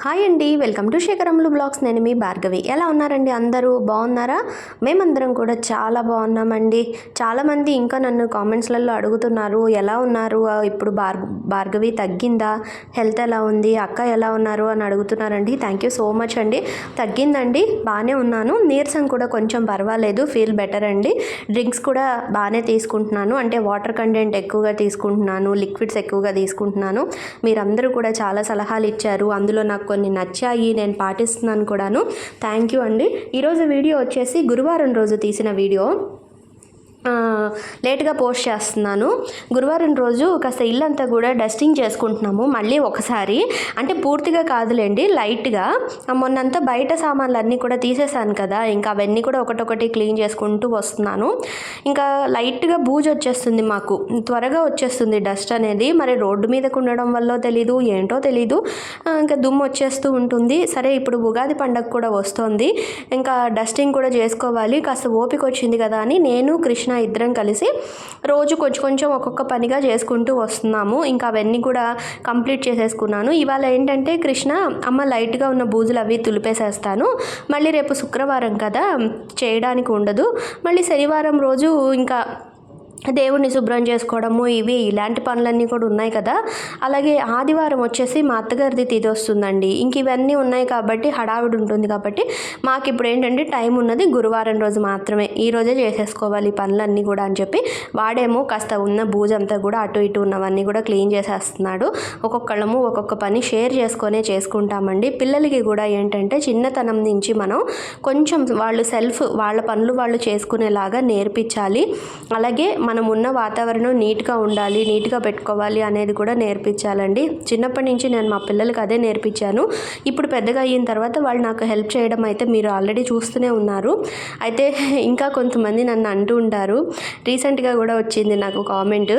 Hi అండి welcome to శేఖరములు blogs. నేను మీ భార్గవి. ఎలా ఉన్నారండి అందరూ? బాగున్నారా? మేమందరం కూడా చాలా బాగున్నామండి. చాలామంది ఇంకా నన్ను కామెంట్స్లలో అడుగుతున్నారు ఎలా ఉన్నారు? ఇప్పుడు భార్ భార్గవి తగ్గిందా? హెల్త్ ఎలా ఉంది? అక్క ఎలా ఉన్నారు? అని అడుగుతున్నారండి. థ్యాంక్ యూ సో మచ్ అండి. తగ్గిందండి బాగానే ఉన్నాను. నీరసం కూడా కొంచెం పర్వాలేదు ఫీల్ బెటర్ అండి. డ్రింక్స్ కూడా బాగానే తీసుకుంటున్నాను. అంటే వాటర్ కంటెంట్ ఎక్కువగా తీసుకుంటున్నాను లిక్విడ్స్ ఎక్కువగా తీసుకుంటున్నాను. మీరందరూ కూడా చాలా సలహాలు ఇచ్చారు. అందులో నాకు కొన్ని నచ్చాయి నేను పాటిస్తున్నాను కూడాను. థ్యాంక్ యూ అండి. ఈరోజు వీడియో వచ్చేసి గురువారం రోజు తీసిన వీడియో. లేట్గా పోస్ట్ చేస్తున్నాను. గురువారం రోజు కాస్త ఇల్లంతా కూడా డస్టింగ్ చేసుకుంటున్నాము మళ్ళీ ఒకసారి. అంటే పూర్తిగా కాదులేండి లైట్గా. మొన్నంతా బయట సామాన్లు అన్నీ కూడా తీసేసాను కదా ఇంకా అవన్నీ కూడా ఒకటొకటి క్లీన్ చేసుకుంటూ వస్తున్నాను. ఇంకా లైట్గా బూజు వచ్చేస్తుంది మాకు త్వరగా వచ్చేస్తుంది డస్ట్ అనేది. మరి రోడ్డు మీదకు ఉండడం వల్ల తెలీదు ఏంటో తెలీదు. ఇంకా దుమ్ము వచ్చేస్తూ ఉంటుంది. సరే ఇప్పుడు ఉగాది పండగ కూడా వస్తోంది. ఇంకా డస్టింగ్ కూడా చేసుకోవాలి కాస్త ఓపిక వచ్చింది కదా అని నేను కృష్ణ ఇద్దరం కలిసి రోజు కొంచెం కొంచెం ఒక్కొక్క పనిగా చేసుకుంటూ వస్తున్నాము. ఇంకా అవన్నీ కూడా కంప్లీట్ చేసేసుకున్నాను. ఇవాళ ఏంటంటే కృష్ణ అమ్మ లైట్గా ఉన్న బూజులు అవి తులిపేసేస్తాను. మళ్ళీ రేపు శుక్రవారం కదా చేయడానికి ఉండదు. మళ్ళీ శనివారం రోజు ఇంకా దేవుణ్ణి శుభ్రం చేసుకోవడము ఇవి ఇలాంటి పనులన్నీ కూడా ఉన్నాయి కదా. అలాగే ఆదివారం వచ్చేసి మా అత్తగారిది తిది వస్తుందండి. ఇంక ఇవన్నీ ఉన్నాయి కాబట్టి హడావిడి ఉంటుంది కాబట్టి మాకు ఇప్పుడు ఏంటంటే టైం ఉన్నది గురువారం రోజు మాత్రమే. ఈ రోజే చేసేసుకోవాలి పనులన్నీ కూడా అని చెప్పి వాడేమో కాస్త ఉన్న బూజంతా కూడా అటు ఇటు ఉన్నవన్నీ కూడా క్లీన్ చేసేస్తున్నాడు. ఒక్కొక్కళ్ళము ఒక్కొక్క పని షేర్ చేసుకొనే చేసుకుంటామండి. పిల్లలకి కూడా ఏంటంటే చిన్నతనం నుంచి మనం కొంచెం వాళ్ళు సెల్ఫ్ వాళ్ళ పనులు వాళ్ళు చేసుకునేలాగా నేర్పించాలి. అలాగే మనం ఉన్న వాతావరణం నీట్గా ఉండాలి నీట్గా పెట్టుకోవాలి అనేది కూడా నేర్పించాలండి. చిన్నప్పటి నుంచి నేను మా పిల్లలకి అదే నేర్పించాను. ఇప్పుడు పెద్దగా అయిన తర్వాత వాళ్ళు నాకు హెల్ప్ చేయడం అయితే మీరు ఆల్రెడీ చూస్తూనే ఉన్నారు. అయితే ఇంకా కొంతమంది నన్ను అంటూ ఉంటారు. రీసెంట్గా కూడా వచ్చింది నాకు కామెంట్.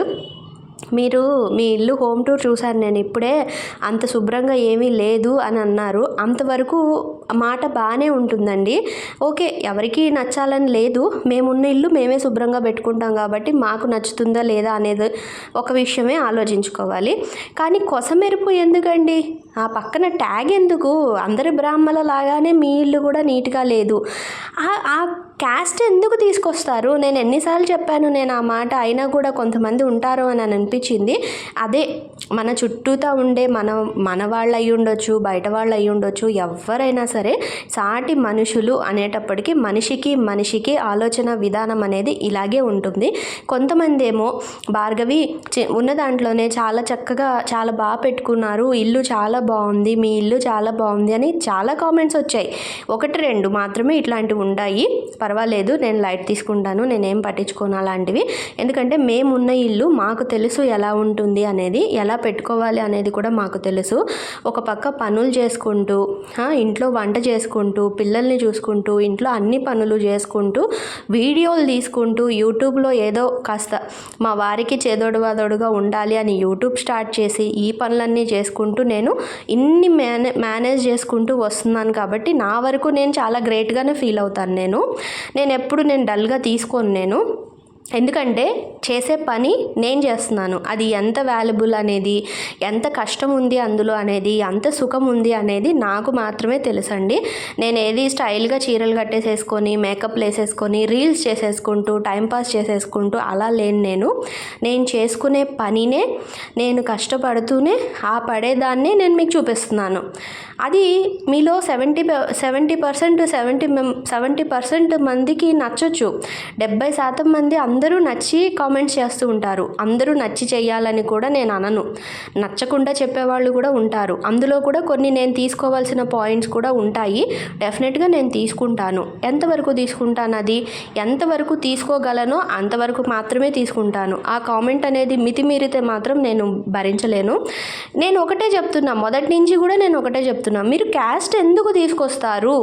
మీరు మీ ఇల్లు హోమ్ టూర్ చూశాను నేను ఇప్పుడే అంత శుభ్రంగా ఏమీ లేదు అని అన్నారు. అంతవరకు మాట బాగానే ఉంటుందండి. ఓకే ఎవరికి నచ్చాలని లేదు. మేమున్న ఇల్లు మేమే శుభ్రంగా పెట్టుకుంటాం కాబట్టి మాకు నచ్చుతుందా లేదా అనేది ఒక విషయమే ఆలోచించుకోవాలి. కానీ కొసమెరుపు ఎందుకండి? ఆ పక్కన ట్యాగ్ ఎందుకు? అందరి బ్రాహ్మల లాగానే మీ ఇల్లు కూడా నీట్గా లేదు. ఆ- క్యాస్ట్ ఎందుకు తీసుకొస్తారు? నేను ఎన్నిసార్లు చెప్పాను నేను ఆ మాట. అయినా కూడా కొంతమంది ఉంటారు అని అనిపించింది. అదే మన చుట్టూతా ఉండే మన మన వాళ్ళు అయి ఉండొచ్చు బయట వాళ్ళు అయి ఉండొచ్చు ఎవరైనా సరే సాటి మనుషులు అనేటప్పటికీ మనిషికి మనిషికి ఆలోచన విధానం అనేది ఇలాగే ఉంటుంది. కొంతమంది ఏమో భార్గవి ఉన్న దాంట్లోనే చాలా చక్కగా చాలా బాగా పెట్టుకున్నారు. ఇల్లు చాలా బాగుంది మీ ఇల్లు చాలా బాగుంది అని చాలా కామెంట్స్ వచ్చాయి. ఒకటి రెండు మాత్రమే ఇట్లాంటివి ఉంటాయి. పర్వాలేదు నేను లైట్ తీసుకుంటాను నేనేం పట్టించుకోను అలాంటివి. ఎందుకంటే మేమున్న ఇల్లు మాకు తెలుసు ఎలా ఉంటుంది అనేది ఎలా పెట్టుకోవాలి అనేది కూడా మాకు తెలుసు. ఒక పక్క పనులు చేసుకుంటూ ఇంట్లో వంట చేసుకుంటూ పిల్లల్ని చూసుకుంటూ ఇంట్లో అన్ని పనులు చేసుకుంటూ వీడియోలు తీసుకుంటూ యూట్యూబ్లో ఏదో కాస్త మా వారికి చేదోడు వాదోడుగా ఉండాలి అని యూట్యూబ్ స్టార్ట్ చేసి ఈ పనులన్నీ చేసుకుంటూ నేను ఇన్ని మేనే మేనేజ్ చేసుకుంటూ వస్తున్నాను కాబట్టి నా వరకు నేను చాలా గ్రేట్గానే ఫీల్ అవుతాను నేను. నేను ఎప్పుడు నేను డల్గా తీసుకోను నేను. ఎందుకంటే చేసే పని నేను చేస్తున్నాను. అది ఎంత వాల్యుబుల్ అనేది ఎంత కష్టం ఉంది అందులో అనేది ఎంత సుఖం ఉంది అనేది నాకు మాత్రమే తెలుసండి. నేను ఏది స్టైల్గా చీరలు కట్టేసేసుకొని మేకప్ వేసేసుకొని రీల్స్ చేసేసుకుంటూ టైంపాస్ చేసేసుకుంటూ అలా లేను నేను. నేను చేసుకునే పనినే నేను కష్టపడుతూనే ఆ పడేదాన్నే నేను మీకు చూపిస్తున్నాను. అది మీలో సెవెంటీ సెవెంటీ పర్సెంట్ సెవెంటీ మెం సెవెంటీ పర్సెంట్ మందికి నచ్చచ్చు. డెబ్బై శాతం మంది అందరూ నచ్చి కామెంట్స్ చేస్తూ ఉంటారు. అందరూ నచ్చి చేయాలని కూడా నేను అనను. నచ్చకుండా చెప్పేవాళ్ళు కూడా ఉంటారు. అందులో కూడా కొన్ని నేను తీసుకోవాల్సిన పాయింట్స్ కూడా ఉంటాయి. డెఫినెట్గా నేను తీసుకుంటాను. ఎంతవరకు తీసుకుంటాను అది? ఎంతవరకు తీసుకోగలనో? అంతవరకు మాత్రమే తీసుకుంటాను. ఆ కామెంట్ అనేది మితిమీరితే మాత్రం నేను భరించలేను. నేను ఒకటే చెప్తున్నా. మొదటి నుంచి కూడా నేను ఒకటే చెప్తున్నా. మీరు క్యాస్ట్ ఎందుకు తీసుకొస్తారు?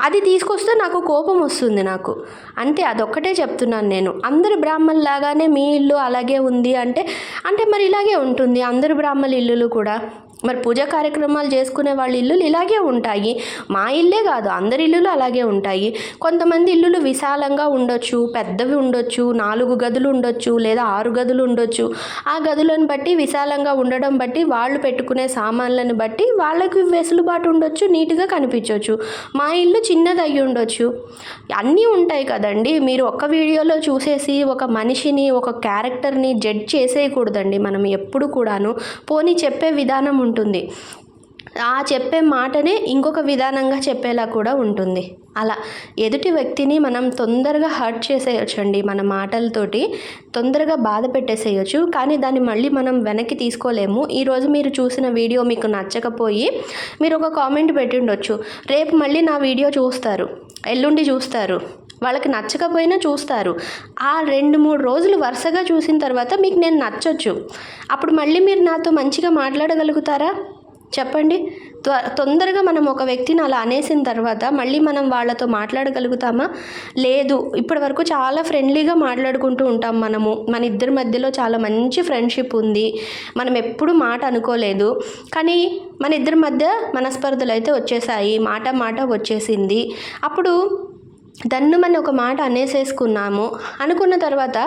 అది తీసుకొస్తే నాకు కోపం వస్తుంది నాకు. అంతే అదొక్కటే చెప్తున్నాను నేను. అందరు బ్రాహ్మణులాగానే మీ ఇల్లు అలాగే ఉంది అంటే అంటే మరి ఇలాగే ఉంటుంది. అందరు బ్రాహ్మణ ఇల్లులు కూడా. మరి పూజా కార్యక్రమాలు చేసుకునే వాళ్ళ ఇల్లులు ఇలాగే ఉంటాయి. మా ఇల్లే కాదు అందరి ఇల్లులు అలాగే ఉంటాయి. కొంతమంది ఇల్లులు విశాలంగా ఉండొచ్చు పెద్దవి ఉండొచ్చు నాలుగు గదులు ఉండొచ్చు లేదా ఆరు గదులు ఉండొచ్చు. ఆ గదులను బట్టి విశాలంగా ఉండడం బట్టి వాళ్ళు పెట్టుకునే సామాన్లను బట్టి వాళ్ళకి వెసులుబాటు ఉండొచ్చు నీట్గా కనిపించవచ్చు మా ఇల్లు చిన్నది అయ్యి ఉండొచ్చు. అన్నీ ఉంటాయి కదండి. మీరు ఒక్క వీడియోలో చూసేసి ఒక మనిషిని ఒక క్యారెక్టర్ని జడ్జ్ చేసేయకూడదండి. మనం ఎప్పుడు కూడాను పోనీ చెప్పే విధానం ఉంటుంది ఉంటుంది. ఆ చెప్పే మాటనే ఇంకొక విధానంగా చెప్పేలా కూడా ఉంటుంది. అలా ఎదుటి వ్యక్తిని మనం తొందరగా హర్ట్ చేసేయచ్చండి మన మాటలతోటి. తొందరగా బాధ పెట్టేసేయచ్చు. కానీ దాన్ని మళ్ళీ మనం వెనక్కి తీసుకోలేము. ఈరోజు మీరు చూసిన వీడియో మీకు నచ్చకపోయి మీరు ఒక కామెంట్ పెట్టిండొచ్చు. రేపు మళ్ళీ నా వీడియో చూస్తారు. ఎల్లుండి చూస్తారు. వాళ్ళకి నచ్చకపోయినా చూస్తారు. ఆ రెండు మూడు రోజులు వరుసగా చూసిన తర్వాత మీకు నేను నచ్చొచ్చు. అప్పుడు మళ్ళీ మీరు నాతో మంచిగా మాట్లాడగలుగుతారా? చెప్పండి. త్వ తొందరగా మనం ఒక వ్యక్తిని అలా అనేసిన తర్వాత మళ్ళీ మనం వాళ్ళతో మాట్లాడగలుగుతామా? లేదు. ఇప్పటి వరకు చాలా ఫ్రెండ్లీగా మాట్లాడుకుంటూ ఉంటాం మనము. మన ఇద్దరి మధ్యలో చాలా మంచి ఫ్రెండ్షిప్ ఉంది. మనం ఎప్పుడు మాట అనుకోలేదు. కానీ మన ఇద్దరి మధ్య మనస్పర్ధలు అయితే వచ్చేసాయి. మాట మాట వచ్చేసింది. అప్పుడు దన్నుమని ఒక మాట అనేసేసుకున్నాము. అనుకున్న తర్వాత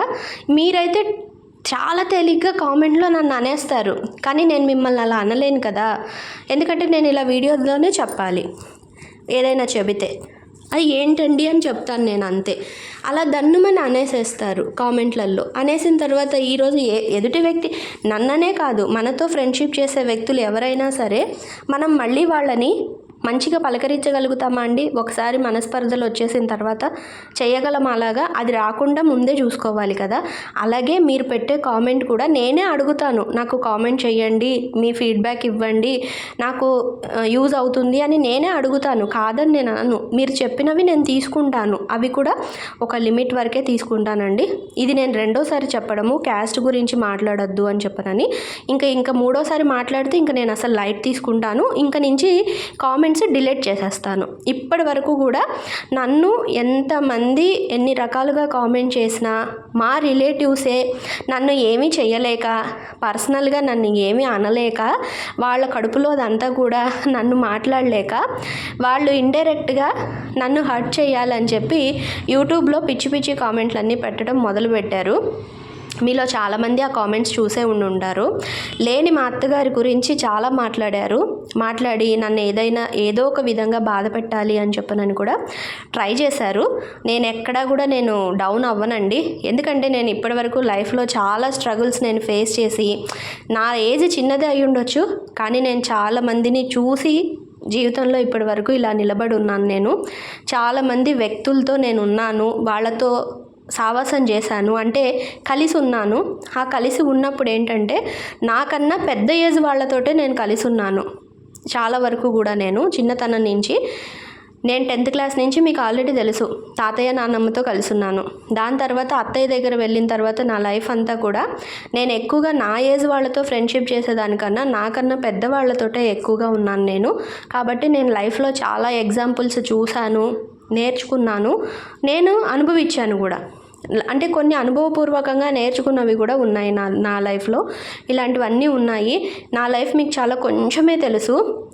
మీరైతే చాలా తేలిగ్గా కామెంట్లో నన్ను అనేస్తారు. కానీ నేను మిమ్మల్ని అలా అనలేను కదా. ఎందుకంటే నేను ఇలా వీడియోలోనే చెప్పాలి. ఏదైనా చెబితే. అది ఏంటండి అని చెప్తాను నేను అంతే. అలా దన్నుమని అనేసేస్తారు కామెంట్లలో. అనేసిన తర్వాత ఈరోజు ఏ ఎదుటి వ్యక్తి నన్ననే కాదు మనతో ఫ్రెండ్షిప్ చేసే వ్యక్తులు ఎవరైనా సరే మనం మళ్ళీ వాళ్ళని మంచిగా పలకరించగలుగుతామా అండి? ఒకసారి మనస్పర్ధలు వచ్చేసిన తర్వాత చేయగలం అలాగా? అది రాకుండా ముందే చూసుకోవాలి కదా. అలాగే మీరు పెట్టే కామెంట్ కూడా నేనే అడుగుతాను. నాకు కామెంట్ చేయండి మీ ఫీడ్బ్యాక్ ఇవ్వండి నాకు యూజ్ అవుతుంది అని నేనే అడుగుతాను. కాదని నేను అనను. మీరు చెప్పినవి నేను తీసుకుంటాను. అవి కూడా ఒక లిమిట్ వరకే తీసుకుంటానండి. ఇది నేను రెండోసారి చెప్పడము క్యాస్ట్ గురించి మాట్లాడొద్దు అని చెప్పనని. ఇంకా ఇంకా మూడోసారి మాట్లాడితే ఇంకా నేను అసలు లైట్ తీసుకుంటాను. ఇంకా నుంచి కామెంట్ కామెంట్స్ డిలీట్ చేసేస్తాను. ఇప్పటి వరకు కూడా నన్ను ఎంతమంది ఎన్ని రకాలుగా కామెంట్ చేసినా మా రిలేటివ్సే నన్ను ఏమీ చేయలేక పర్సనల్గా నన్ను ఏమీ అనలేక వాళ్ళ కడుపులో అదంతా కూడా నన్ను మాట్లాడలేక వాళ్ళు ఇండైరెక్ట్గా నన్ను హర్ట్ చేయాలని చెప్పి యూట్యూబ్లో పిచ్చి పిచ్చి కామెంట్లు అన్నీ పెట్టడం మొదలుపెట్టారు. మీలో చాలామంది ఆ కామెంట్స్ చూసే ఉండి ఉంటారు. లేని మా అత్తగారి గురించి చాలా మాట్లాడారు. మాట్లాడి నన్ను ఏదైనా ఏదో ఒక విధంగా బాధ పెట్టాలి అని చెప్పనని కూడా ట్రై చేశారు. నేను ఎక్కడా కూడా నేను డౌన్ అవ్వనండి. ఎందుకంటే నేను ఇప్పటివరకు లైఫ్లో చాలా స్ట్రగుల్స్ నేను ఫేస్ చేసి నా ఏజ్ చిన్నదే అయి ఉండొచ్చు కానీ నేను చాలా మందిని చూసి జీవితంలో ఇప్పటి వరకు ఇలా నిలబడి ఉన్నాను నేను. చాలామంది వ్యక్తులతో నేను ఉన్నాను. వాళ్ళతో సావాసం చేశాను. అంటే కలిసి ఉన్నాను. ఆ కలిసి ఉన్నప్పుడు ఏంటంటే నాకన్నా పెద్ద ఏజ్ వాళ్ళతోటే నేను కలిసి ఉన్నాను. చాలా వరకు కూడా నేను చిన్నతనం నుంచి. నేను టెన్త్ క్లాస్ నుంచి మీకు ఆల్రెడీ తెలుసు తాతయ్య నాన్నమ్మతో కలిసి ఉన్నాను. దాని తర్వాత అత్తయ్య దగ్గర వెళ్ళిన తర్వాత నా లైఫ్ అంతా కూడా నేను ఎక్కువగా నా ఏజ్ వాళ్ళతో ఫ్రెండ్షిప్ చేసేదానికన్నా నాకన్నా పెద్దవాళ్ళతోటే ఎక్కువగా ఉన్నాను నేను. కాబట్టి నేను లైఫ్లో చాలా ఎగ్జాంపుల్స్ చూశాను నేర్చుకున్నాను. నేను అనుభవించాను కూడా. అంటే కొన్ని అనుభవపూర్వకంగా నేర్చుకున్నవి కూడా ఉన్నాయి నా నా లైఫ్లో. ఇలాంటివన్నీ ఉన్నాయి. నా లైఫ్ మీకు చాలా కొంచెమే తెలుసు.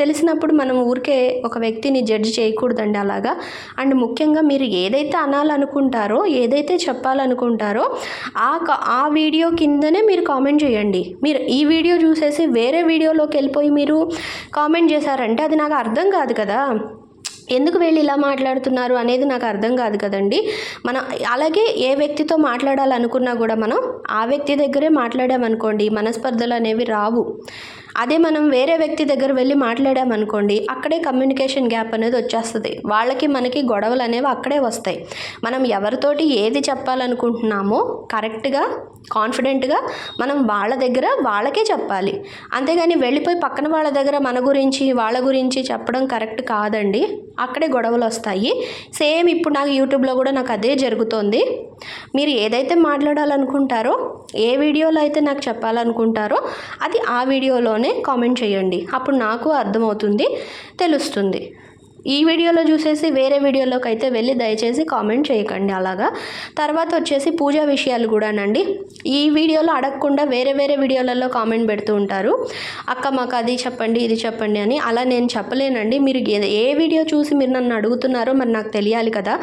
తెలిసినప్పుడు మనం ఊరికే ఒక వ్యక్తిని జడ్జ్ చేయకూడదండి అలాగా. అండ్ ముఖ్యంగా మీరు ఏదైతే అనాలనుకుంటారో ఏదైతే చెప్పాలనుకుంటారో ఆ ఆ వీడియో కిందనే మీరు కామెంట్ చేయండి. మీరు ఈ వీడియో చూసేసి వేరే వీడియోలోకి వెళ్ళిపోయి మీరు కామెంట్ చేశారంటే అది నాకు అర్థం కాదు కదా. ఎందుకు వీళ్ళు ఇలా మాట్లాడుతున్నారు అనేది నాకు అర్థం కాదు కదండి. మనం అలాగే ఏ వ్యక్తితో మాట్లాడాలనుకున్నా కూడా మనం ఆ వ్యక్తి దగ్గరే మాట్లాడామనుకోండి మనస్పర్ధలు అనేవి రావు. అదే మనం వేరే వ్యక్తి దగ్గర వెళ్ళి మాట్లాడామనుకోండి అక్కడే కమ్యూనికేషన్ గ్యాప్ అనేది వచ్చేస్తుంది. వాళ్ళకి మనకి గొడవలు అనేవి అక్కడే వస్తాయి. మనం ఎవరితోటి ఏది చెప్పాలనుకుంటున్నామో కరెక్ట్గా కాన్ఫిడెంట్గా మనం వాళ్ళ దగ్గర వాళ్ళకే చెప్పాలి. అంతేగాని వెళ్ళిపోయి పక్కన వాళ్ళ దగ్గర మన గురించి వాళ్ళ గురించి చెప్పడం కరెక్ట్ కాదండి. అక్కడే గొడవలు వస్తాయి. సేమ్ ఇప్పుడు నాకు యూట్యూబ్లో కూడా నాకు అదే జరుగుతోంది. మీరు ఏదైతే మాట్లాడాలనుకుంటారో ఏ వీడియోలో అయితే నాకు చెప్పాలనుకుంటారో అది ఆ వీడియోలోనే కామెంట్ చేయండి. అప్పుడు నాకు అర్థమవుతుంది తెలుస్తుంది. ఈ వీడియోలో చూసేసి వేరే వీడియోలోకి అయితే వెళ్ళి దయచేసి కామెంట్ చేయకండి అలాగా. తర్వాత వచ్చేసి పూజా విషయాలు కూడానండి. ఈ వీడియోలో అడగకుండా వేరే వేరే వీడియోలలో కామెంట్ పెడుతూ ఉంటారు. అక్క మాకు అది చెప్పండి ఇది చెప్పండి అని అలా నేను చెప్పలేనండి. మీరు ఏ- ఏ వీడియో చూసి మీరు నన్ను అడుగుతున్నారో మరి నాకు తెలియాలి కదా.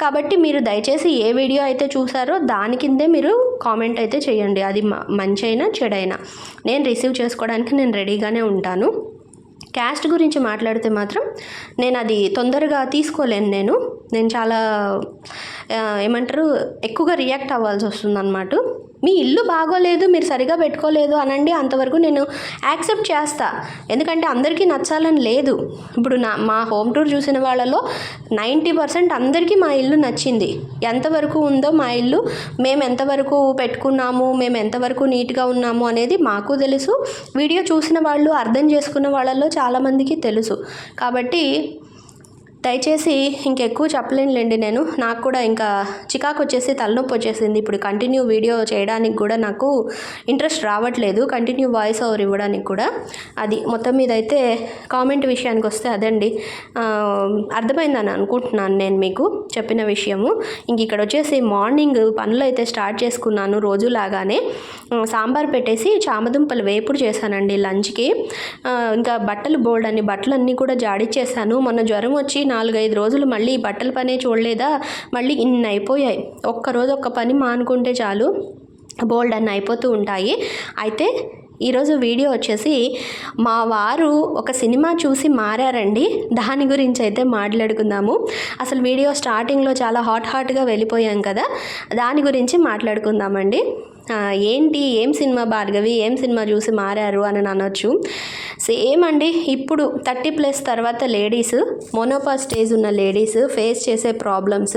కాబట్టి మీరు దయచేసి ఏ వీడియో అయితే చూసారో దాని కిందే మీరు కామెంట్ అయితే చేయండి. అది మంచైనా చెడైనా. నేను రిసీవ్ చేసుకోవడానికి నేను రెడీగానే ఉంటాను. క్యాస్ట్ గురించి మాట్లాడితే మాత్రం నేను అది తొందరగా తీసుకోలేను నేను. నేను చాలా ఏమంటారు ఎక్కువగా రియాక్ట్ అవ్వాల్సి వస్తుంది అన్నమాట మీ ఇల్లు బాగోలేదు మీరు సరిగా పెట్టుకోలేదు అనండి అంతవరకు నేను యాక్సెప్ట్ చేస్తా. ఎందుకంటే అందరికీ నచ్చాలని లేదు. ఇప్పుడు నా మా హోమ్ టూర్ చూసిన వాళ్ళలో నైంటీ పర్సెంట్ అందరికీ మా ఇల్లు నచ్చింది. ఎంతవరకు ఉందో మా ఇల్లు మేము ఎంతవరకు పెట్టుకున్నాము మేము ఎంతవరకు నీట్గా ఉన్నాము అనేది మాకు తెలుసు. వీడియో చూసిన వాళ్ళు అర్థం చేసుకున్న వాళ్ళలో చాలామందికి తెలుసు. కాబట్టి దయచేసి ఇంకెక్కువ చెప్పలేనులేండి నేను. నాకు కూడా ఇంకా చికాకు వచ్చేసి తలనొప్పి వచ్చేసింది. ఇప్పుడు కంటిన్యూ వీడియో చేయడానికి కూడా నాకు ఇంట్రెస్ట్ రావట్లేదు. కంటిన్యూ వాయిస్ ఓవర్ ఇవ్వడానికి కూడా. అది మొత్తం మీద అయితే కామెంట్ విషయానికి వస్తే అదండి. అర్థమైందని అనుకుంటున్నాను నేను మీకు చెప్పిన విషయము. ఇంక ఇక్కడ వచ్చేసి మార్నింగ్ పనులు అయితే స్టార్ట్ చేసుకున్నాను రోజులాగానే. సాంబార్ పెట్టేసి చామదుంపలు వేపుడు చేశానండి లంచ్కి. ఇంకా బట్టలు బోల్డ్ అని బట్టలన్నీ కూడా జాడిచ్చేసాను. మొన్న జ్వరం వచ్చి నాలుగైదు రోజులు మళ్ళీ ఈ బట్టల పనే చూడలేదా? మళ్ళీ ఇన్ని అయిపోయాయి. ఒక్కరోజు ఒక్క పని మానుకుంటే చాలు. బోల్డ్ అన్న అయిపోతూ ఉంటాయి. అయితే ఈరోజు వీడియో వచ్చేసి మా వారు ఒక సినిమా చూసి మారారండి. దాని గురించి అయితే మాట్లాడుకుందాము. అసలు వీడియో స్టార్టింగ్లో చాలా హాట్ హాట్గా వెళ్ళిపోయాం కదా. దాని గురించి మాట్లాడుకుందామండి. ఏంటి ఏం సినిమా భార్గవి ఏం సినిమా చూసి మారారు అని అనొచ్చు. సేమ్ అండి ఇప్పుడు థర్టీ ప్లస్ తర్వాత లేడీస్ మోనోపా స్టేజ్ ఉన్న లేడీస్ ఫేస్ చేసే ప్రాబ్లమ్స్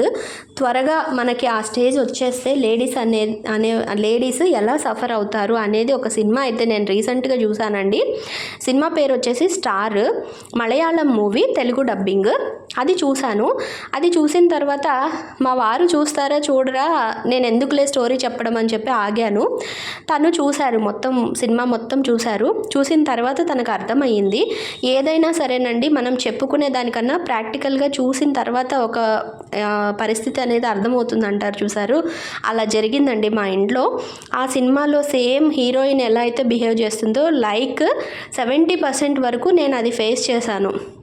త్వరగా మనకి ఆ స్టేజ్ వచ్చేస్తే లేడీస్ అనే అనే లేడీస్ ఎలా సఫర్ అవుతారు అనేది ఒక సినిమా అయితే నేను రీసెంట్గా చూశానండి. సినిమా పేరు వచ్చేసి star Malayalam movie Telugu dubbing. అది చూశాను. అది చూసిన తర్వాత మా వారు చూస్తారా చూడరా? నేను ఎందుకులే స్టోరీ చెప్పడం అని చెప్పి ఆగాను. తను చూశారు మొత్తం సినిమా మొత్తం చూశారు. చూసిన తర్వాత తనకు అర్థమయ్యింది. ఏదైనా సరేనండి మనం చెప్పుకునే దానికన్నా ప్రాక్టికల్గా చూసిన తర్వాత ఒక పరిస్థితి అనేది అర్థమవుతుంది అంటారు చూశారు. అలా జరిగిందండి మా ఇంట్లో. ఆ సినిమాలో సేమ్ హీరోయిన్ ఎలా అయితే బిహేవ్ చేస్తుందో లైక్ సెవెంటీ పర్సెంట్ వరకు నేను అది ఫేస్ చేశాను.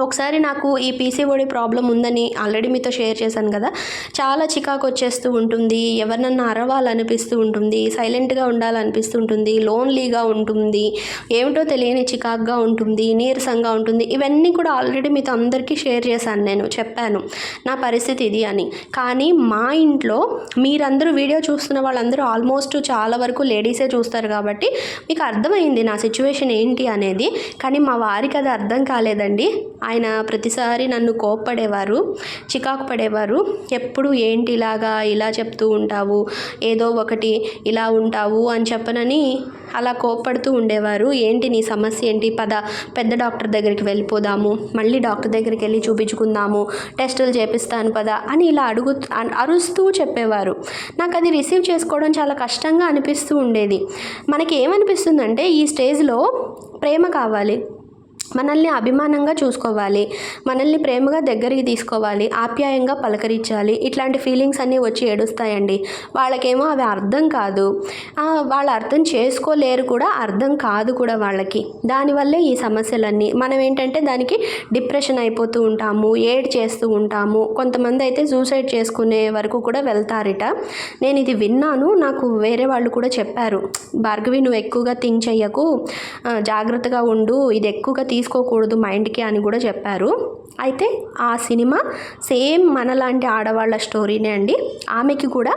ఒకసారి నాకు ఈ పీసీఓడి ప్రాబ్లం ఉందని ఆల్రెడీ మీతో షేర్ చేశాను కదా. చాలా చికాకు వచ్చేస్తూ ఉంటుంది. ఎవరినన్నా అరవాలనిపిస్తూ ఉంటుంది. సైలెంట్గా ఉండాలనిపిస్తూ ఉంటుంది. లోన్లీగా ఉంటుంది. ఏమిటో తెలియని చికాకుగా ఉంటుంది. నీరసంగా ఉంటుంది. ఇవన్నీ కూడా ఆల్రెడీ మీతో అందరికీ షేర్ చేశాను నేను. చెప్పాను. నా పరిస్థితి ఇది అని. కానీ మా ఇంట్లో మీరందరూ వీడియో చూస్తున్న వాళ్ళందరూ ఆల్మోస్ట్ చాలా వరకు లేడీసే చూస్తారు కాబట్టి మీకు అర్థమైంది నా సిచ్యువేషన్ ఏంటి అనేది. కానీ మా వారికి అది అర్థం కాలేదండి. ఆయన ప్రతిసారి నన్ను కోప్పడేవారు చికాకు పడేవారు. ఎప్పుడు ఏంటి ఇలాగా ఇలా చెప్తూ ఉంటావు ఏదో ఒకటి ఇలా ఉంటావు అని చెప్పనని అలా కోప్పడుతూ ఉండేవారు. ఏంటి నీ సమస్య ఏంటి? పద పెద్ద డాక్టర్ దగ్గరికి వెళ్ళిపోదాము మళ్ళీ డాక్టర్ దగ్గరికి వెళ్ళి చూపించుకుందాము టెస్టులు చేపిస్తాను పద అని ఇలా అడుగు అరుస్తూ చెప్పేవారు. నాకు అది రిసీవ్ చేసుకోవడం చాలా కష్టంగా అనిపిస్తూ ఉండేది. మనకి ఏమనిపిస్తుందంటే ఈ స్టేజ్లో ప్రేమ కావాలి. మనల్ని అభిమానంగా చూసుకోవాలి మనల్ని ప్రేమగా దగ్గరికి తీసుకోవాలి ఆప్యాయంగా పలకరించాలి. ఇట్లాంటి ఫీలింగ్స్ అన్నీ వచ్చి ఏడుస్తాయండి. వాళ్ళకేమో అవి అర్థం కాదు. వాళ్ళు అర్థం చేసుకోలేరు కూడా అర్థం కాదు కూడా వాళ్ళకి. దానివల్లే ఈ సమస్యలన్నీ. మనం ఏంటంటే దానికి డిప్రెషన్ అయిపోతూ ఉంటాము ఏడ్ చేస్తూ ఉంటాము. కొంతమంది అయితే సూసైడ్ చేసుకునే వరకు కూడా వెళ్తారట. నేను ఇది విన్నాను నాకు వేరే వాళ్ళు కూడా చెప్పారు. భార్గవి నువ్వు ఎక్కువగా థింక్ చెయ్యకు జాగ్రత్తగా ఉండు ఇది ఎక్కువగా తీసుకోకూడదు మైండ్కి అని కూడా చెప్పారు. అయితే ఆ సినిమా సేమ్ మనలాంటి ఆడవాళ్ళ స్టోరీనే అండి. ఆమెకి కూడా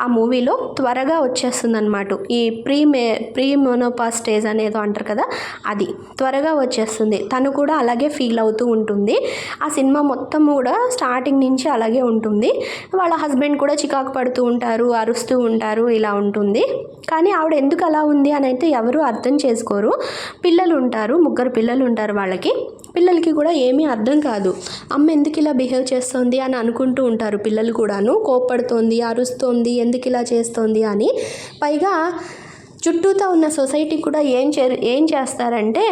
ఆ మూవీలో త్వరగా వచ్చేస్తుందన్నమాట. ఈ ప్రీ మే ప్రీ మోనోపా స్టేజ్ అనేదో అంటారు కదా అది త్వరగా వచ్చేస్తుంది. తను కూడా అలాగే ఫీల్ అవుతూ ఉంటుంది. ఆ సినిమా మొత్తం కూడా స్టార్టింగ్ నుంచి అలాగే ఉంటుంది. వాళ్ళ హస్బెండ్ కూడా చికాకు పడుతూ ఉంటారు అరుస్తూ ఉంటారు ఇలా ఉంటుంది. కానీ ఆవిడ ఎందుకు అలా ఉంది అని అయితే ఎవరు అర్థం చేసుకోరు. పిల్లలు ఉంటారు ముగ్గురు పిల్లలు ఉంటారు వాళ్ళకి. పిల్లలకి కూడా ఏమీ అర్థం కాదు. అమ్మ ఎందుకు ఇలా బిహేవ్ చేస్తోంది అని అనుకుంటూ ఉంటారు పిల్లలు కూడాను. కోప్పడుతోంది అరుస్తోంది ఎందుకు ఇలా చేస్తోంది అని. పైగా చుట్టూతో ఉన్న సొసైటీ కూడా ఏం చే ఏం చేస్తారంటే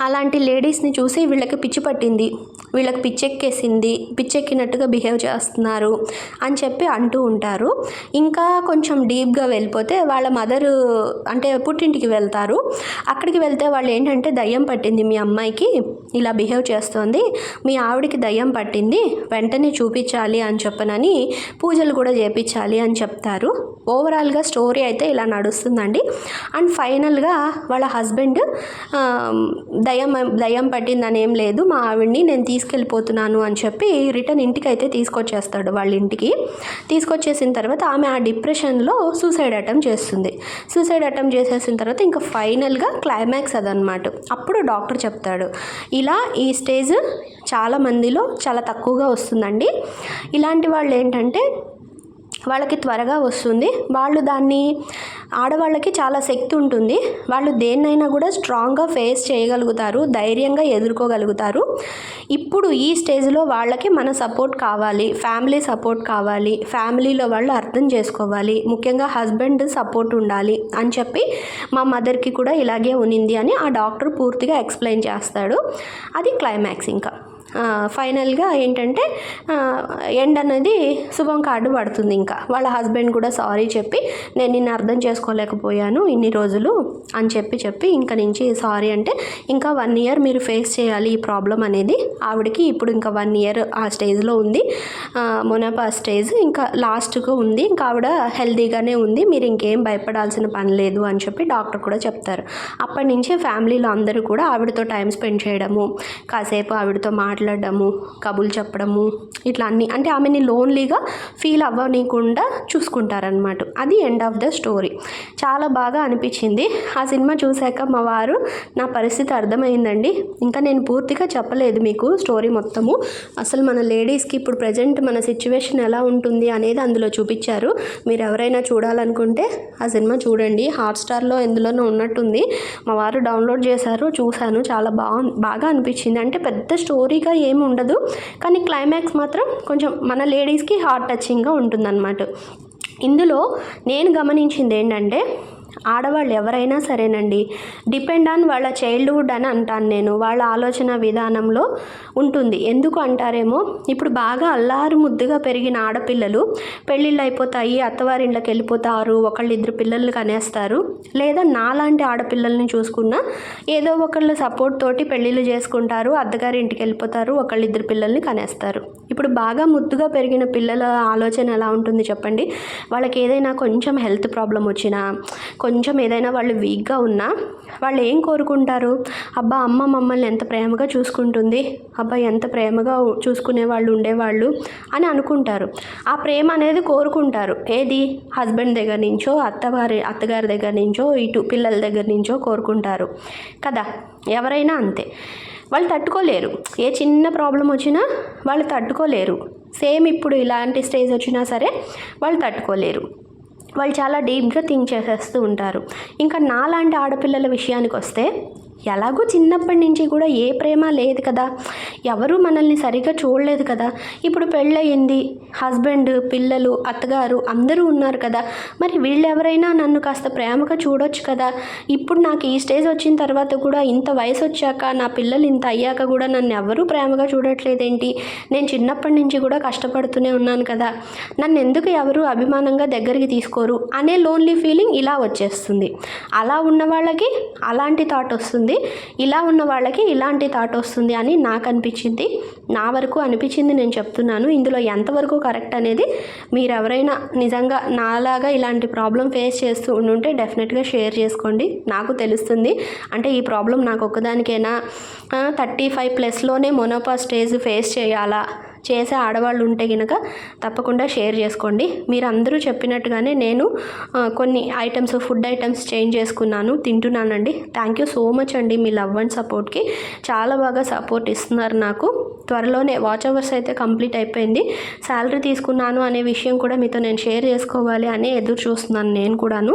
అలాంటి లేడీస్ని చూసి వీళ్ళకి పిచ్చి పట్టింది. వీళ్ళకి పిచ్చెక్కేసింది. పిచ్చెక్కినట్టుగా బిహేవ్ చేస్తున్నారు అని చెప్పి అంటూ ఉంటారు. ఇంకా కొంచెం డీప్గా వెళ్ళిపోతే వాళ్ళ మదరు అంటే పుట్టింటికి వెళ్తారు. అక్కడికి వెళ్తే వాళ్ళు ఏంటంటే దయ్యం పట్టింది మీ అమ్మాయికి. ఇలా బిహేవ్ చేస్తోంది. మీ ఆవిడికి దయ్యం పట్టింది. వెంటనే చూపించాలి అని చెప్పనని పూజలు కూడా చేపించాలి అని చెప్తారు. ఓవరాల్గా స్టోరీ అయితే ఇలా నడుస్తుందండి. అండ్ ఫైనల్గా వాళ్ళ హస్బెండ్ దయ్యం దయ్యం పట్టిందని ఏం లేదు. మా ఆవిడ్ని నేను తీసుకెళ్ళిపోతున్నాను అని చెప్పి రిటర్న్ ఇంటికి అయితే తీసుకొచ్చేస్తాడు వాళ్ళ ఇంటికి. తీసుకొచ్చేసిన తర్వాత ఆమె ఆ డిప్రెషన్లో సూసైడ్ అటెంప్ట్ చేస్తుంది. సూసైడ్ అటెంప్ట్ చేసేసిన తర్వాత ఇంకా ఫైనల్గా క్లైమాక్స్ అదనమాట. అప్పుడు డాక్టర్ చెప్తాడు ఇలా ఈ స్టేజ్ చాలా మందిలో చాలా తక్కువగా వస్తుందండి. ఇలాంటి వాళ్ళు ఏంటంటే వాళ్ళకి త్వరగా వస్తుంది. వాళ్ళు దాన్ని ఆడవాళ్ళకి చాలా శక్తి ఉంటుంది. వాళ్ళు దేన్నైనా కూడా స్ట్రాంగ్గా ఫేస్ చేయగలుగుతారు ధైర్యంగా ఎదుర్కోగలుగుతారు. ఇప్పుడు ఈ స్టేజ్లో వాళ్ళకి మన సపోర్ట్ కావాలి ఫ్యామిలీ సపోర్ట్ కావాలి ఫ్యామిలీలో వాళ్ళు అర్థం చేసుకోవాలి ముఖ్యంగా హస్బెండ్ సపోర్ట్ ఉండాలి అని చెప్పి మా మదర్కి కూడా ఇలాగే ఉనింది అని ఆ డాక్టర్ పూర్తిగా ఎక్స్ప్లెయిన్ చేస్తాడు. అది క్లైమాక్స్ ఇంకా. ఫైనల్గా ఏంటంటే ఎండ్ అనేది శుభం కార్డు పడుతుంది ఇంకా. వాళ్ళ హస్బెండ్ కూడా సారీ చెప్పి నేను నిన్ను అర్థం చేసుకోలేకపోయాను ఇన్ని రోజులు అని చెప్పి చెప్పి ఇంకా నుంచి సారీ అంటే ఇంకా వన్ ఇయర్ మీరు ఫేస్ చేయాలి ఈ ప్రాబ్లం అనేది. ఆవిడకి ఇప్పుడు ఇంకా వన్ ఇయర్ ఆ స్టేజ్లో ఉంది. మొనపా స్టేజ్ ఇంకా లాస్ట్కు ఉంది. ఇంకా ఆవిడ హెల్తీగానే ఉంది. మీరు ఇంకేం భయపడాల్సిన పని లేదు అని చెప్పి డాక్టర్ కూడా చెప్తారు. అప్పటి నుంచే ఫ్యామిలీలో అందరూ కూడా ఆవిడతో టైం స్పెండ్ చేయడము కాసేపు ఆవిడతో మాట్లాడడము కబులు చెప్పడము ఇట్లా అన్ని. అంటే ఆమెని లోన్లీగా ఫీల్ అవ్వనీయకుండా చూసుకుంటారనమాట అది ఎండ్ ఆఫ్ ద స్టోరీ చాలా బాగా అనిపించింది. ఆ సినిమా చూశాక మా వారు నా పరిస్థితి అర్థమైందండి. ఇంకా నేను పూర్తిగా చెప్పలేదు మీకు స్టోరీ మొత్తము. అసలు మన లేడీస్కి ఇప్పుడు ప్రజెంట్ మన సిచ్యువేషన్ ఎలా ఉంటుంది అనేది అందులో చూపించారు. మీరు ఎవరైనా చూడాలనుకుంటే ఆ సినిమా చూడండి. హాట్స్టార్లో ఎందులోనో ఉన్నట్టుంది. మా వారు డౌన్లోడ్ చేశారు చూశాను. చాలా బాగా బాగా అనిపించింది. అంటే పెద్ద స్టోరీ స్టోరీగా ఏమి ఉండదు. కానీ క్లైమాక్స్ మాత్రం కొంచెం మన లేడీస్కి హార్ట్ టచింగ్గా ఉంటుందన్నమాట. ఇందులో నేను గమనించింది ఏంటంటే ఆడవాళ్ళు ఎవరైనా సరేనండి. డిపెండ్ ఆన్ వాళ్ళ చైల్డ్హుడ్ అని అంటాను నేను. వాళ్ళ ఆలోచన విధానంలో ఉంటుంది. ఎందుకు అంటారేమో ఇప్పుడు బాగా అల్లారు ముద్దుగా పెరిగిన ఆడపిల్లలు పెళ్ళిళ్ళు అయిపోతాయి అత్తవారింళ్ళకి వెళ్ళిపోతారు ఒకళ్ళిద్దరు పిల్లలు కనేస్తారు లేదా నాలాంటి ఆడపిల్లల్ని చూసుకున్న ఏదో ఒకళ్ళ సపోర్ట్ తోటి పెళ్ళిళ్ళు చేసుకుంటారు అత్తగారింటికి వెళ్ళిపోతారు ఒకళ్ళిద్దరు పిల్లల్ని కనేస్తారు. ఇప్పుడు బాగా ముద్దుగా పెరిగిన పిల్లల ఆలోచన ఎలా ఉంటుంది చెప్పండి? వాళ్ళకి ఏదైనా కొంచెం హెల్త్ ప్రాబ్లం వచ్చినా కొంచెం ఏదైనా వాళ్ళు వీక్గా ఉన్నా వాళ్ళు ఏం కోరుకుంటారు? అబ్బా అమ్మ మమ్మల్ని ఎంత ప్రేమగా చూసుకుంటుంది? అబ్బా ఎంత ప్రేమగా చూసుకునే వాళ్ళు ఉండేవాళ్ళు అని అనుకుంటారు. ఆ ప్రేమ అనేది కోరుకుంటారు. ఏది? హస్బెండ్ దగ్గర నుంచో అత్తవారి అత్తగారి దగ్గర నుంచో ఇటు పిల్లల దగ్గర నుంచో కోరుకుంటారు. కదా? ఎవరైనా అంతే. వాళ్ళు తట్టుకోలేరు. ఏ చిన్న ప్రాబ్లం వచ్చినా వాళ్ళు తట్టుకోలేరు. సేమ్ ఇప్పుడు ఇలాంటి స్టేజ్ వచ్చినా సరే వాళ్ళు తట్టుకోలేరు. వాళ్ళు చాలా డీప్గా థింక్ చేసేస్తూ ఉంటారు. ఇంకా నాలాంటి ఆడపిల్లల విషయానికి వస్తే ఎలాగో చిన్నప్పటి నుంచి కూడా ఏ ప్రేమ లేదు కదా. ఎవరు మనల్ని సరిగ్గా చూడలేదు కదా. ఇప్పుడు పెళ్ళయింది హస్బెండ్ పిల్లలు అత్తగారు అందరూ ఉన్నారు కదా. మరి వీళ్ళు ఎవరైనా నన్ను కాస్త ప్రేమగా చూడొచ్చు కదా. ఇప్పుడు నాకు ఈ స్టేజ్ వచ్చిన తర్వాత కూడా ఇంత వయసు వచ్చాక నా పిల్లలు ఇంత అయ్యాక కూడా నన్ను ఎవరూ ప్రేమగా చూడట్లేదేంటి? నేను చిన్నప్పటి నుంచి కూడా కష్టపడుతూనే ఉన్నాను కదా. నన్ను ఎందుకు ఎవరు అభిమానంగా దగ్గరికి తీసుకోరు? అనే లోన్లీ ఫీలింగ్ ఇలా వచ్చేస్తుంది. అలా ఉన్న వాళ్ళకి అలాంటి థాట్ వస్తుంది. ఇలా ఉన్న వాళ్ళకి ఇలాంటి థాట్ వస్తుంది అని నాకు అనిపించింది. నా వరకు అనిపించింది నేను చెప్తున్నాను. ఇందులో ఎంతవరకు కరెక్ట్ అనేది మీరు ఎవరైనా నిజంగా నాలాగా ఇలాంటి ప్రాబ్లం ఫేస్ చేస్తూ ఉండుంటే డెఫినెట్గా షేర్ చేసుకోండి. నాకు తెలుస్తుంది. అంటే ఈ ప్రాబ్లం నాకు ఒక్కదానికైనా? థర్టీ ఫైవ్ ప్లస్లోనే మొనోపా స్టేజ్ ఫేస్ చేయాలా? చేసే ఆడవాళ్ళు ఉంటే కనుక తప్పకుండా షేర్ చేసుకోండి. మీరు అందరూ చెప్పినట్టుగానే నేను కొన్ని ఐటమ్స్ ఫుడ్ ఐటమ్స్ చేంజ్ చేసుకున్నాను తింటున్నానండి. థ్యాంక్ యూ సో మచ్ అండి మీ లవ్ అండ్ సపోర్ట్కి. చాలా బాగా సపోర్ట్ ఇస్తున్నారు నాకు. త్వరలోనే వాచ్ అవర్స్ అయితే కంప్లీట్ అయిపోయింది. శాలరీ తీసుకున్నాను అనే విషయం కూడా మీతో నేను షేర్ చేసుకోవాలి అని ఎదురు చూస్తున్నాను నేను కూడాను.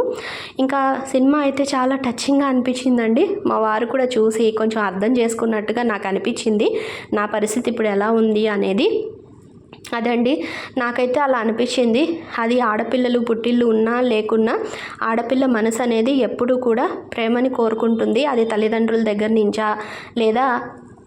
ఇంకా సినిమా అయితే చాలా టచ్చింగ్గా అనిపించిందండి. మా వారు కూడా చూసి కొంచెం అర్థం చేసుకున్నట్టుగా నాకు అనిపించింది. నా పరిస్థితి ఇప్పుడు ఎలా ఉంది అనేది. అదండి. నాకైతే అలా అనిపించింది. అది ఆడపిల్లలు పుట్టిల్లు ఉన్నా లేకున్నా ఆడపిల్ల మనసు అనేది ఎప్పుడూ కూడా ప్రేమని కోరుకుంటుంది. అది తల్లిదండ్రుల దగ్గర నుంచా లేదా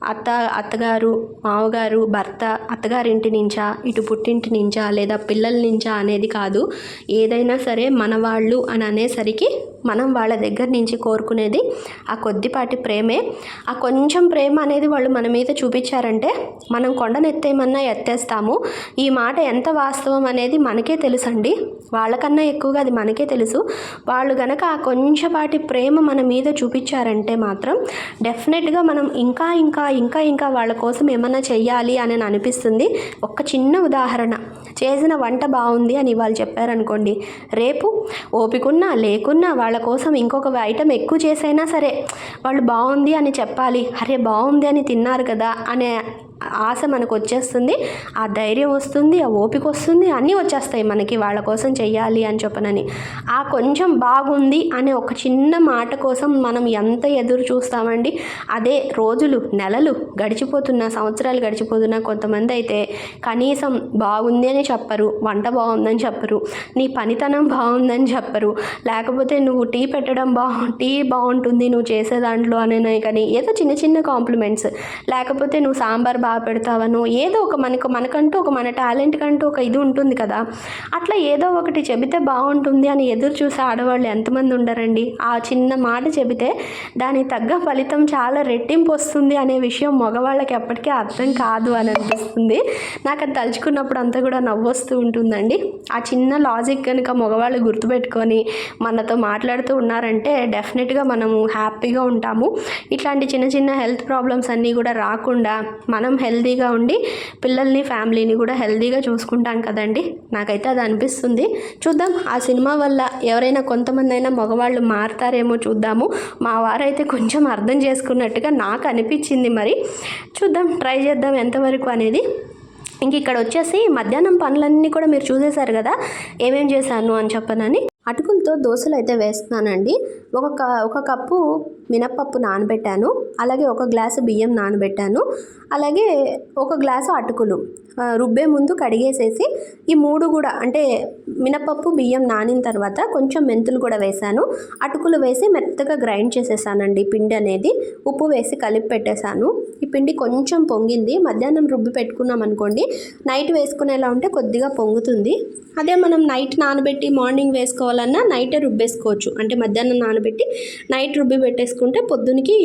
అత్త అత్తగారు మామగారు భర్త అత్తగారింటి నుంచా ఇటు పుట్టింటి నుంచా లేదా పిల్లల నుంచా అనేది కాదు. ఏదైనా సరే మన వాళ్ళు అని అనేసరికి మనం వాళ్ళ దగ్గర నుంచి కోరుకునేది ఆ కొద్దిపాటి ప్రేమే. ఆ కొంచెం ప్రేమ అనేది వాళ్ళు మన మీద చూపించారంటే మనం కొండనెత్తేమన్నా ఎత్తేస్తాము. ఈ మాట ఎంత వాస్తవం అనేది మనకే తెలుసండి. వాళ్ళకన్నా ఎక్కువగా అది మనకే తెలుసు. వాళ్ళు గనక ఆ కొంచెంపాటి ప్రేమ మన మీద చూపించారంటే మాత్రం డెఫినెట్గా మనం ఇంకా ఇంకా ఇంకా ఇంకా వాళ్ళ కోసం ఏమన్నా చెయ్యాలి అని అనిపిస్తుంది. ఒక చిన్న ఉదాహరణ. చేసిన వంట బాగుంది అని వాళ్ళు చెప్పారనుకోండి. రేపు ఓపికన్నా లేకున్నా వాళ్ళ కోసం ఇంకొక ఐటెం ఎక్కువ చేసైనా సరే వాళ్ళు బాగుంది అని చెప్పాలి. అరే బాగుంది అని తిన్నారు కదా అనే ఆశ మనకు వచ్చేస్తుంది ఆ ధైర్యం వస్తుంది ఆ ఓపిక వస్తుంది అన్నీ వచ్చేస్తాయి మనకి వాళ్ళ కోసం చెయ్యాలి అని చెప్పనని. ఆ కొంచెం బాగుంది అనే ఒక చిన్న మాట కోసం మనం ఎంత ఎదురు చూస్తామండి? అదే రోజులు నెలలు గడిచిపోతున్న సంవత్సరాలు గడిచిపోతున్న కొంతమంది అయితే కనీసం బాగుంది అని చెప్పరు వంట బాగుందని చెప్పరు నీ పనితనం బాగుందని చెప్పరు లేకపోతే నువ్వు టీ పెట్టడం బాగు టీ బాగుంటుంది నువ్వు చేసే దాంట్లో అనే కానీ ఏదో చిన్న చిన్న కాంప్లిమెంట్స్. లేకపోతే నువ్వు సాంబార్ బాగా పెడతావను ఏదో ఒక మనకు మనకంటూ ఒక మన టాలెంట్ కంటూ ఒక ఇది ఉంటుంది కదా. అట్లా ఏదో ఒకటి చెబితే బాగుంటుంది అని ఎదురు చూసే ఆడవాళ్ళు ఎంతమంది ఉండరండి? ఆ చిన్న మాట చెబితే దానికి తగ్గ ఫలితం చాలా రెట్టింపు వస్తుంది అనే విషయం మగవాళ్ళకి ఎప్పటికీ అర్థం కాదు అని అనిపిస్తుంది. నాకు అది తలుచుకున్నప్పుడు అంతా కూడా నవ్వొస్తూ ఉంటుందండి. ఆ చిన్న లాజిక్ కనుక మగవాళ్ళు గుర్తుపెట్టుకొని మనతో మాట్లాడుతూ ఉన్నారంటే డెఫినెట్గా మనము హ్యాపీగా ఉంటాము. ఇట్లాంటి చిన్న చిన్న హెల్త్ ప్రాబ్లమ్స్ అన్నీ కూడా రాకుండా మనం హెల్తీగా ఉండి పిల్లల్ని ఫ్యామిలీని కూడా హెల్తీగా చూసుకుంటాం కదండి. నాకైతే అది అనిపిస్తుంది. చూద్దాం ఆ సినిమా వల్ల ఎవరైనా కొంతమంది అయినా మగవాళ్ళు మారుతారేమో చూద్దాము. మా వారైతే కొంచెం అర్థం చేసుకున్నట్టుగా నాకు అనిపించింది మరి. చూద్దాం ట్రై చేద్దాం ఎంతవరకు అనేది. ఇంక ఇక్కడ వచ్చేసి మధ్యాహ్నం పనులన్నీ కూడా మీరు చూసేశారు కదా. ఏమేం చేశాను అని చెప్పనని. అటుకులతో దోశలు అయితే వేస్తున్నానండి. ఒక క- ఒక కప్పు మినప్పప్పు నానబెట్టాను. అలాగే ఒక గ్లాసు బియ్యం నానబెట్టాను. అలాగే ఒక గ్లాసు అటుకులు. రుబ్బే ముందు కడిగేసేసి ఈ మూడు కూడా అంటే మినపప్పు బియ్యం నానిన తర్వాత కొంచెం మెంతులు కూడా వేశాను. అటుకులు వేసి మెత్తగా గ్రైండ్ చేసేసానండి పిండి అనేది. ఉప్పు వేసి కలిపి పెట్టేశాను. ఈ పిండి కొంచెం పొంగింది. మధ్యాహ్నం రుబ్బి పెట్టుకున్నాం అనుకోండి నైట్ వేసుకునేలా ఉంటే కొద్దిగా పొంగుతుంది. అదే మనం నైట్ నానబెట్టి మార్నింగ్ వేసుకోవాలన్నా నైటే రుబ్బేసుకోవచ్చు. అంటే మధ్యాహ్నం నానబెట్టి నైట్ రుబ్బి పెట్టేసుకుంటే పొద్దునకి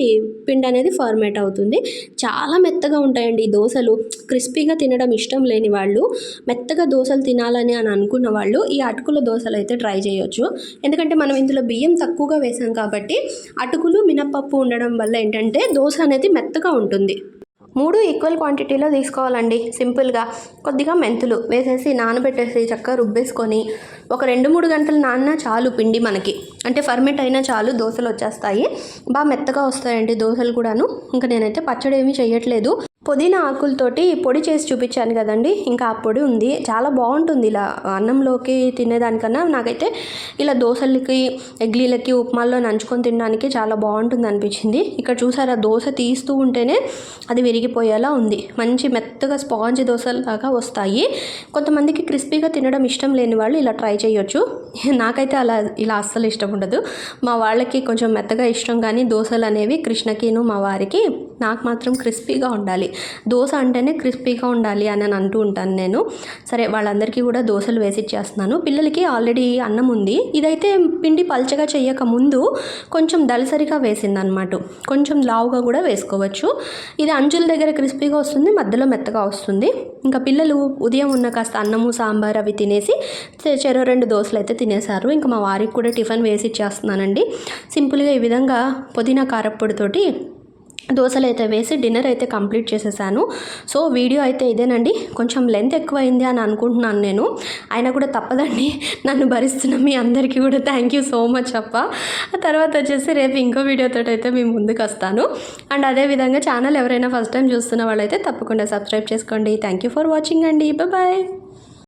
పిండి అనేది ఫార్మేట్ అవుతుంది. చాలా మెత్తగా ఉంటాయండి ఈ దోశలు. క్రిస్పీగా తినడం ఇష్టం లేని వాళ్ళు మెత్తగా దోశలు తినాలని అని అనుకున్న వాళ్ళు ఈ అటుకుల దోశలు అయితే ట్రై చేయొచ్చు. ఎందుకంటే మనం ఇందులో బియ్యం తక్కువగా వేసాం కాబట్టి అటుకులు మినప్పప్పు ఉండడం వల్ల ఏంటంటే దోశ అనేది మెత్తగా ఉంటుంది. మూడు ఈక్వల్ క్వాంటిటీలో తీసుకోవాలండి సింపుల్గా కొద్దిగా మెంతులు వేసేసి నానబెట్టేసి చక్కగా రుబ్బేసుకొని ఒక రెండు మూడు గంటలు నాన్న చాలు పిండి మనకి. అంటే ఫర్మెంట్ అయినా చాలు దోశలు వచ్చేస్తాయి. బాగా మెత్తగా వస్తాయండి దోశలు కూడాను. ఇంకా నేనైతే పచ్చడి ఏమీ చేయట్లేదు. పుదీనా ఆకులతోటి పొడి చేసి చూపించాను కదండి. ఇంకా ఆ పొడి ఉంది. చాలా బాగుంటుంది ఇలా అన్నంలోకి తినేదానికన్నా. నాకైతే ఇలా దోశలకి ఇడ్లీలకి ఉప్మాల్లో నంచుకొని తినడానికి చాలా బాగుంటుంది అనిపించింది. ఇక్కడ చూసారా దోశ తీస్తూ ఉంటేనే అది విరిగిపోయేలా ఉంది. మంచి మెత్తగా స్పాంజ్ దోశలాగా వస్తాయి. కొంతమందికి క్రిస్పీగా తినడం ఇష్టం లేని వాళ్ళు ఇలా ట్రై చేయొచ్చు. నాకైతే అలా ఇలా అస్సలు ఇష్టం ఉండదు. మా వాళ్ళకి కొంచెం మెత్తగా ఇష్టం కానీ దోశలు అనేవి కృష్ణకిను మా వారికి నాకు మాత్రం క్రిస్పీగా ఉండాలి. దోశ అంటేనే క్రిస్పీగా ఉండాలి అని అని అంటూ ఉంటాను నేను. సరే వాళ్ళందరికీ కూడా దోశలు వేసి ఇచ్చేస్తున్నాను పిల్లలకి ఆల్రెడీ అన్నం ఉంది. ఇదైతే పిండి పల్చగా చేయక ముందు కొంచెం దళసరిగా వేసిందనమాట. కొంచెం లావుగా కూడా వేసుకోవచ్చు. ఇది అంచుల దగ్గర క్రిస్పీగా వస్తుంది మధ్యలో మెత్తగా వస్తుంది. ఇంకా పిల్లలు ఉదయం ఉన్న కాస్త అన్నము సాంబార్ అవి తినేసి చెరో రెండు దోశలు అయితే తినేశారు. ఇంకా మా వారికి కూడా టిఫిన్ వేసి ఇచ్చేస్తున్నానండి సింపుల్గా ఈ విధంగా పుదీనా కారప్పొడితోటి దోశలు అయితే వేసి డిన్నర్ అయితే కంప్లీట్ చేసేసాను. సో వీడియో అయితే ఇదేనండి. కొంచెం లెంత్ ఎక్కువైంది అని అనుకుంటున్నాను నేను. అయినా కూడా తప్పదండి. నన్ను భరిస్తున్న మీ అందరికీ కూడా థ్యాంక్ యూ సో మచ్ అప్ప. ఆ తర్వాత వచ్చేసి రేపు ఇంకో వీడియోతో అయితే మీ ముందుకు వస్తాను. అండ్ అదేవిధంగా ఛానల్ ఎవరైనా ఫస్ట్ టైం చూస్తున్న వాళ్ళైతే తప్పకుండా సబ్స్క్రైబ్ చేసుకోండి. థ్యాంక్ యూ ఫర్ వాచింగ్ అండి. బాయ్